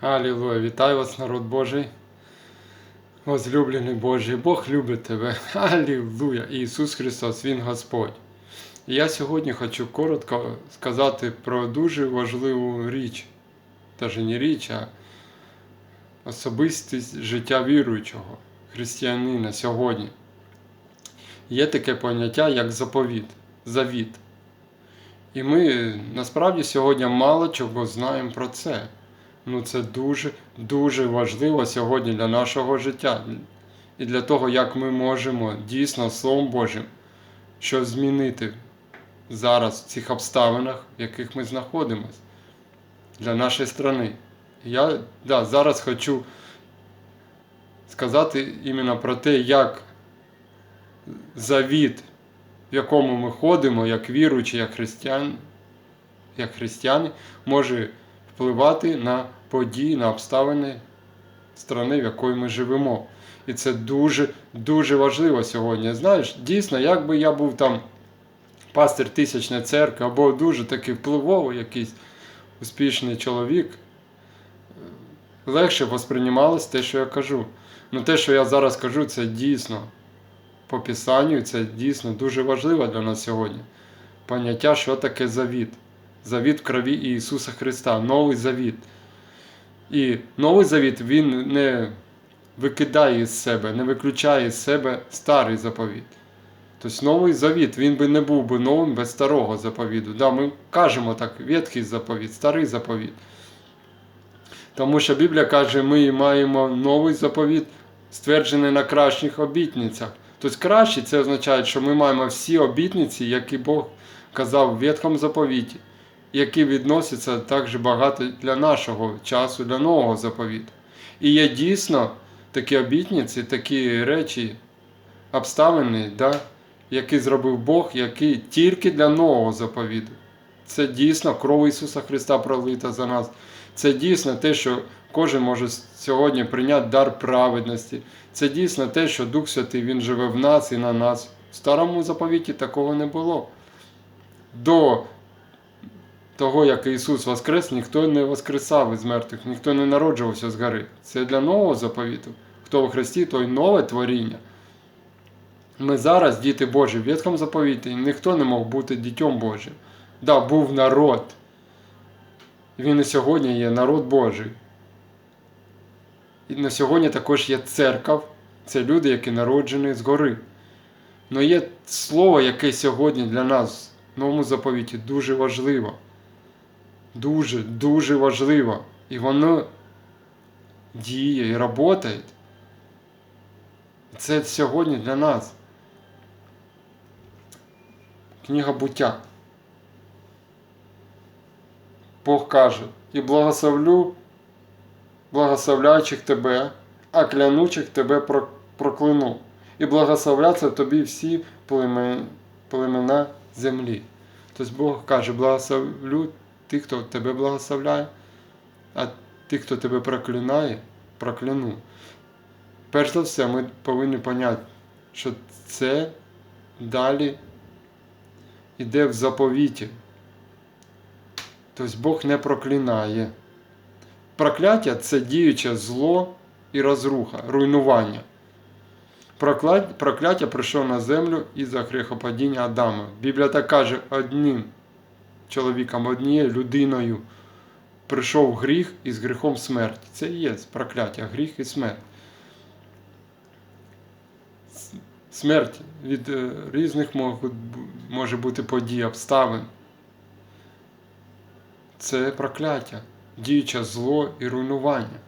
Алілуя, вітаю вас, народ Божий. Возлюблений Божий, Бог любить тебе. Алілуя! Ісус Христос, Він Господь. І я сьогодні хочу коротко сказати про дуже важливу річ. Навіть не річ, а особистість життя віруючого, християнина сьогодні. Є таке поняття, як заповіт, завіт. І ми насправді сьогодні мало чого знаємо про це. Ну це дуже дуже важливо сьогодні для нашого життя і для того, як ми можемо дійсно Словом Божим щось змінити зараз в цих обставинах, в яких ми знаходимося для нашої страни. Я да, зараз хочу сказати іменно про те, як завіт, в якому ми ходимо, як віруючі, як християн, як християни, може впливати на події, на обставини страни, в якої ми живемо. І це дуже дуже важливо сьогодні. Знаєш, дійсно, якби я був там пастир тисячної церкви, або дуже такий впливовий якийсь успішний чоловік, легше восприймалось те, що я кажу. Ну те, що я зараз кажу, це дійсно по Писанню, це дійсно дуже важливо для нас сьогодні. Поняття, що таке завіт. Завіт в крові Ісуса Христа, новий завіт. І новий завіт Він не викидає із себе, не виключає з себе старий заповіт. Тобто новий завіт, він би не був би новим без старого заповіду. Да, Ми кажемо так, ветхий заповіт, старий заповіт. Тому що Біблія каже, ми маємо новий заповіт, стверджений на кращих обітницях. Тобто кращі це означає, що ми маємо всі обітниці, які Бог казав в Ветхому заповіті, які відносяться також багато для нашого часу, для нового заповіту. І є дійсно такі обітниці, такі речі, обставини, да, які зробив Бог, які тільки для нового заповіту. Це дійсно кров Ісуса Христа пролита за нас. Це дійсно те, що кожен може сьогодні прийняти дар праведності. Це дійсно те, що Дух Святий Він живе в нас і на нас. В старому заповіті такого не було. До того, як Ісус Воскрес, ніхто не воскресав із мертвих, ніхто не народжувався з гори. Це для нового заповіту. Хто в Христі, той нове творіння. Ми зараз, діти Божі, в Ветхому заповіті, ніхто не мог бути дітьом Божим. Да, був народ. Він і сьогодні є народ Божий. І на сьогодні також є церква, це люди, які народжені згори. Але є слово, яке сьогодні для нас в новому заповіті дуже важливо. Дуже, дуже важливо. І воно діє і працює. Це сьогодні для нас. Книга буття. Бог каже, і благословлю благословляючих тебе, а клянучих тебе прокляну, і благословляться тобі всі племена землі. Тобто Бог каже, благословлю тих, хто тебе благословляє, а тих, хто тебе проклинає, прокляну. Перш за все, ми повинні поняти, що це далі йде в заповіті. Тобто Бог не проклинає. Прокляття це діюче зло і розруха, руйнування. Прокляття прийшло на землю із-за грехопадіння Адама. Біблія так каже, одним чоловіком, однією людиною прийшов гріх із гріхом смерть. Це і є прокляття, гріх і смерть. Смерть від е, різних може бути подій, обставин. Це прокляття діюче зло і руйнування.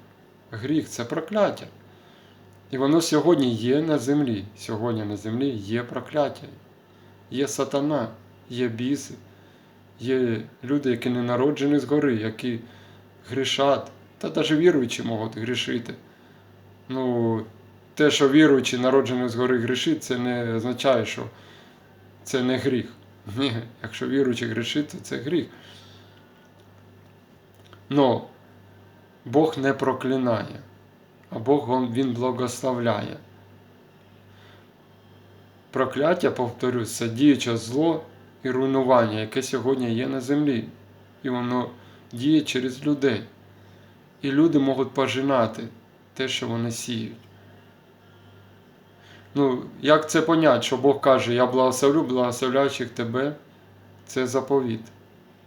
Гріх це прокляття. І воно сьогодні є на землі. Сьогодні на землі є прокляття, є сатана, є біси, є люди, які не народжені згори, які грішать, та навіть віруючі можуть грішити. Ну, те, що віруючі, народжені згори грішить, це не означає, що це не гріх. Ні, Якщо віруючий грішить, то це гріх. Но Бог не проклинає, а Бог Він благословляє. Прокляття, повторюсь, це діюче зло і руйнування, яке сьогодні є на землі. І воно діє через людей. І люди можуть пожинати те, що вони сіють. Ну, як це понять, що Бог каже, я благословлю благословляючих тебе, це заповіт.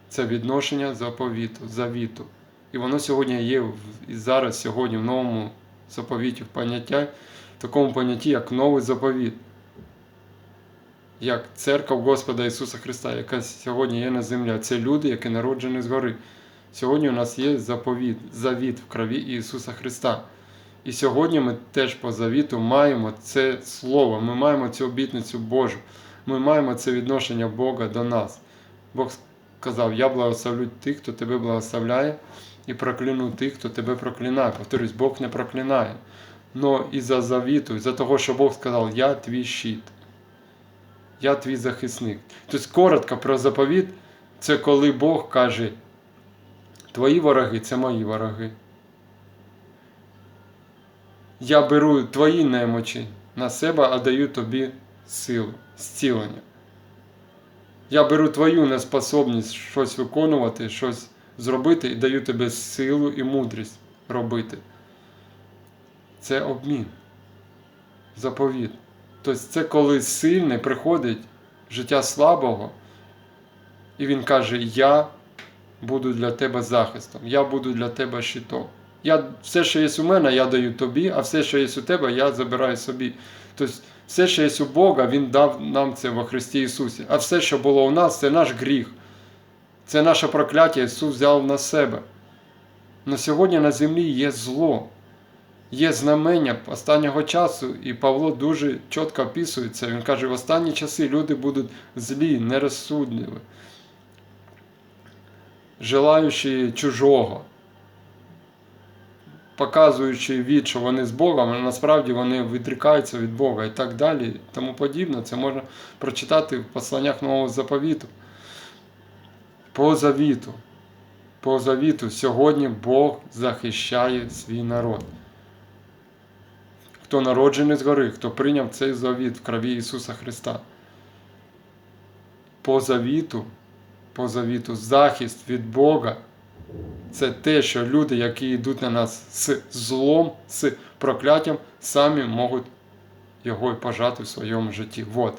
Це відношення заповіту, завіту. І воно сьогодні є і зараз, сьогодні, в новому заповіті, в в такому понятті, як новий заповіт. Як церква Господа Ісуса Христа, яка сьогодні є на землі. Це люди, які народжені згори. Сьогодні у нас є заповіт, завіт в крові Ісуса Христа. І сьогодні ми теж по завіту маємо це слово, ми маємо цю обітницю Божу, ми маємо це відношення Бога до нас. Бог сказав: Я благословлю тих, хто тебе благословляє, і прокляну тих, хто тебе проклинає. Повторюсь, Бог не проклинає. Но із-за завіту, із-за того, що Бог сказав, я твій щит, я твій захисник. Тобто, коротко про заповіт, це коли Бог каже, твої вороги це мої вороги. Я беру твої немочі на себе, а даю тобі силу, зцілення. Я беру твою неспособність щось виконувати, щось зробити і даю тобі силу і мудрість робити. Це обмін, заповіт. Тобто це коли сильний приходить в життя слабого, і він каже: Я буду для тебе захистом, я буду для тебе щитом. Я, Все, що є у мене, я даю тобі, а все, що є у тебе, я забираю собі. Тобто, все, що є у Бога, Він дав нам це во Христі Ісусі. А все, що було у нас, це наш гріх. Це наше прокляття, Ісус взяв на себе. На сьогодні на землі є зло, є знамення останнього часу, і Павло дуже чітко описує це. Він каже, в останні часи люди будуть злі, нерозсудливі, желаючи чужого показуючи від, що вони з Богом, але насправді вони відрікаються від Бога і так далі, тому подібне. Це можна прочитати в посланнях Нового заповіту. По завіту. По завіту сьогодні Бог захищає свій народ. Хто народжений згори, хто прийняв цей завіт в крові Ісуса Христа. По завіту, по завіту, захист від Бога це те, що люди, які йдуть на нас з злом, з прокляттям, самі можуть його і пожати в своєму житті. Вот.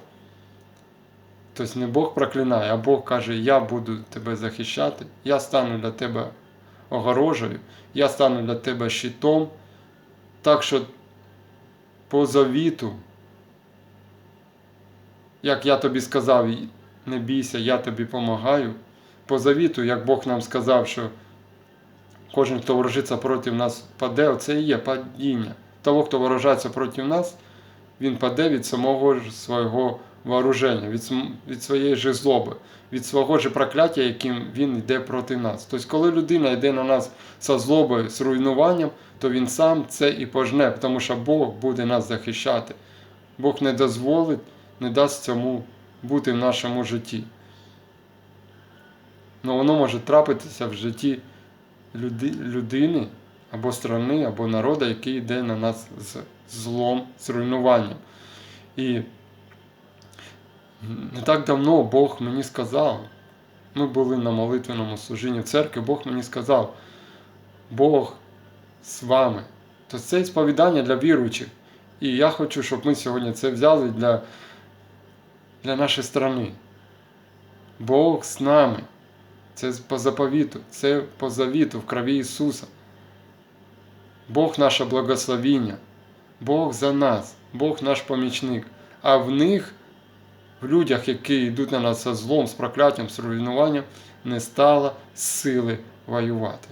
Тобто не Бог проклинає, а Бог каже, я буду тебе захищати, я стану для тебе огорожею, я стану для тебе щитом. Так що по завіту, як я тобі сказав, не бійся, я тобі допомагаю. По завіту, як Бог нам сказав, що кожен, хто ворожиться проти нас, паде, це і є падіння. Того, хто ворожається проти нас, він паде від самого ж свого вооруження, від, від своєї ж злоби, від свого ж прокляття, яким він йде проти нас. Тобто, коли людина йде на нас зі злобою, з руйнуванням, то він сам це і пожне, тому що Бог буде нас захищати. Бог не дозволить, не дасть цьому бути в нашому житті. Ну, воно може трапитися в житті люди, людини або страни, або народу, який йде на нас з злом, з руйнуванням. І не так давно Бог мені сказав, ми були на молитвеному служінні в церкві, Бог мені сказав, Бог з вами. То це сповідання для віруючих. І я хочу, щоб ми сьогодні це взяли для, для нашої страни. Бог з нами. Це по заповіту, це по завіту в крові Ісуса. Бог наше благословіння, Бог за нас, Бог наш помічник. А в них, в людях, які йдуть на нас злом, з прокляттям, з руйнуванням, не стало сили воювати.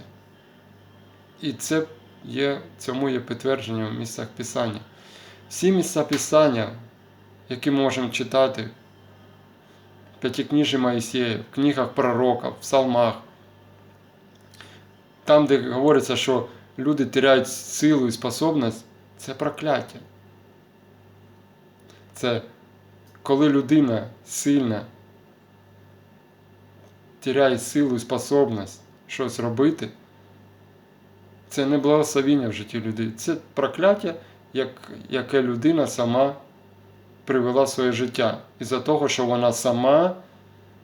І це є, цьому є підтвердження в місцях Писання. Всі місця Писання, які можемо читати, П'ятикніжі Моїсея, в книгах пророка, в псалмах. Там, де говориться, що люди теряють силу і способність, це прокляття. Це коли людина сильна теряє силу і способність щось робити, це не благословіння в житті людини. Це прокляття, як, яке людина сама привела своє життя. Із-за того, що вона сама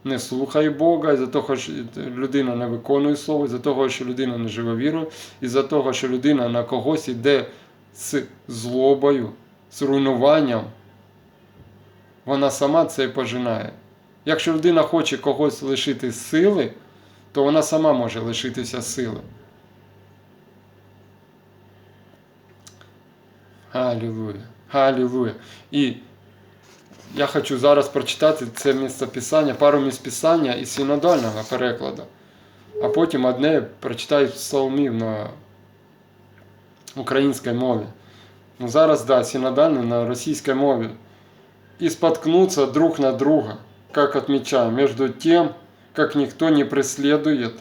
не слухає Бога, із-за того, що людина не виконує слово, із-за того, що людина не живе вірою, із-за того, що людина на когось йде з злобою, з руйнуванням, вона сама це і пожинає. Якщо людина хоче когось лишити сили, то вона сама може лишитися сили. Аллилуйя. Аллилуйя. І я хочу зараз прочитати це місцеписання, пару місцеписання із синодального перекладу, а потім одне прочитаю псалмів на українській мові. Ну зараз, да, синодальне на російській мові. И споткнуться друг на друга, как от меча, между тем, как никто не преследует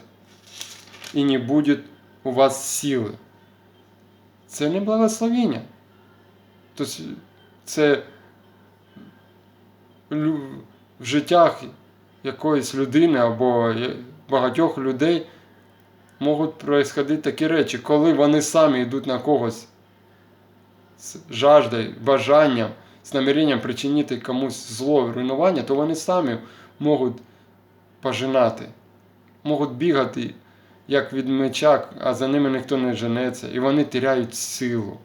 и не будет у вас сили. Це не благословення. Тобто це в життях якоїсь людини або багатьох людей можуть происходити такі речі, коли вони самі йдуть на когось з жаждою, бажанням, з наміренням причинити комусь зло, руйнування, то вони самі можуть пожинати, можуть бігати як від меча, а за ними ніхто не женеться, і вони теряють силу.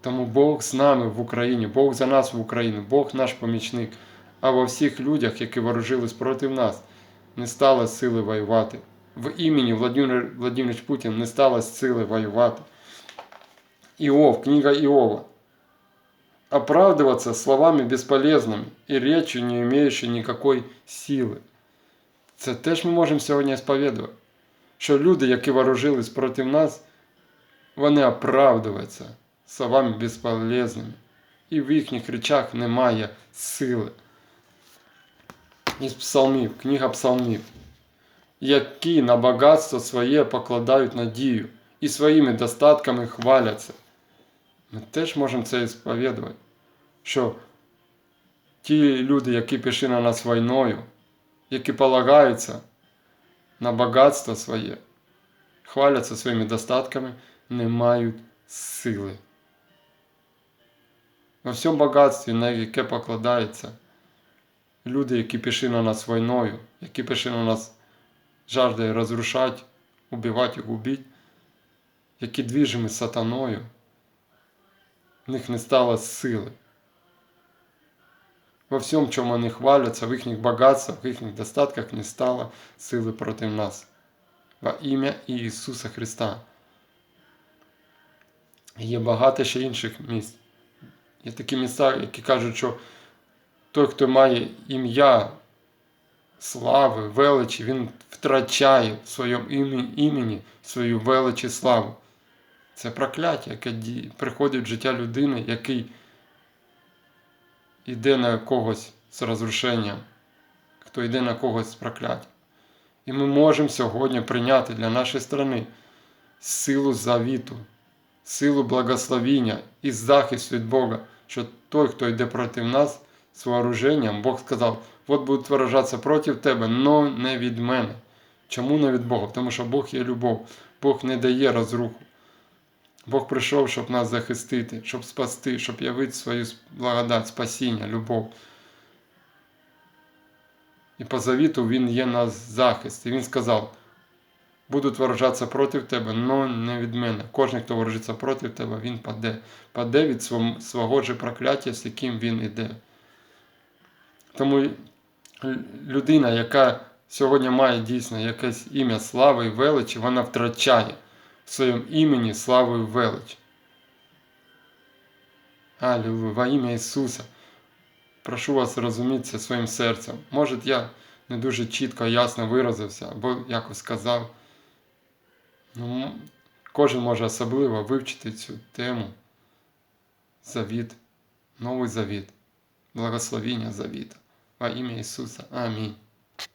Тому Бог з нами в Україні, Бог за нас в Україні, Бог наш помічник. А во всіх людях, які ворожились проти нас, не стало сили воювати. В імені Владимир Владимирович Путін не стало сили воювати. Иов, книга Иова. Оправдываться словами бесполезными и речью, не имеющей никакой сили. Це теж ми можемо сьогодні сповідувати. Що люди, які ворожились проти нас, вони оправдуються словами безполезними. І в їхніх речах немає сили. Із псалмів, книга псалмів, які на багатство своє покладають надію і своїми достатками хваляться. Ми теж можемо це сповідувати, що ті люди, які пішли на нас війною, які полагаються на багатство своє, хваляться своїми достатками, не мають сили. Во всьому багатстві, на яке покладається, люди, які пішли на нас війною, які пішли на нас жаждою розрушати, убивати і губити, які двіжими сатаною, в них не стало сили. Во всьому, чому вони хваляться, в їхніх багатствах, в їхніх достатках не стало сили проти нас. Во ім'я Ісуса Христа. Є багато ще інших місць. Є такі місця, які кажуть, що той, хто має ім'я слави, величі, він втрачає в своєму імені, свою велич і славу. Це прокляття, яке приходить в життя людини, який йде на когось з розрушенням, хто йде на когось з прокляттям. І ми можемо сьогодні прийняти для нашої страни силу завіту, силу благословіння і захист від Бога, що той, хто йде проти нас з вооруженням, Бог сказав, от будуть виражатися проти тебе, но не від мене. Чому не від Бога? Тому що Бог є любов, Бог не дає розруху. Бог прийшов, щоб нас захистити, щоб спасти, щоб явити свою благодать, спасіння, любов. І по завіту Він є нас захист. І Він сказав: будуть ворожатися проти тебе, але не від мене. Кожен, хто ворожиться проти тебе, він паде. Паде від свого, же прокляття, з яким він іде. Тому людина, яка сьогодні має дійсно якесь ім'я слави і величі, вона втрачає в своєму імені славу і велич. Аллилуйя, во ім'я Ісуса. Прошу вас розуміти своїм серцем. Може, я не дуже чітко, ясно виразився, або якось сказав. Ну, кожен може особливо вивчити цю тему. Завіт, новий завіт, благословіння завіта. Во ім'я Ісуса. Амінь.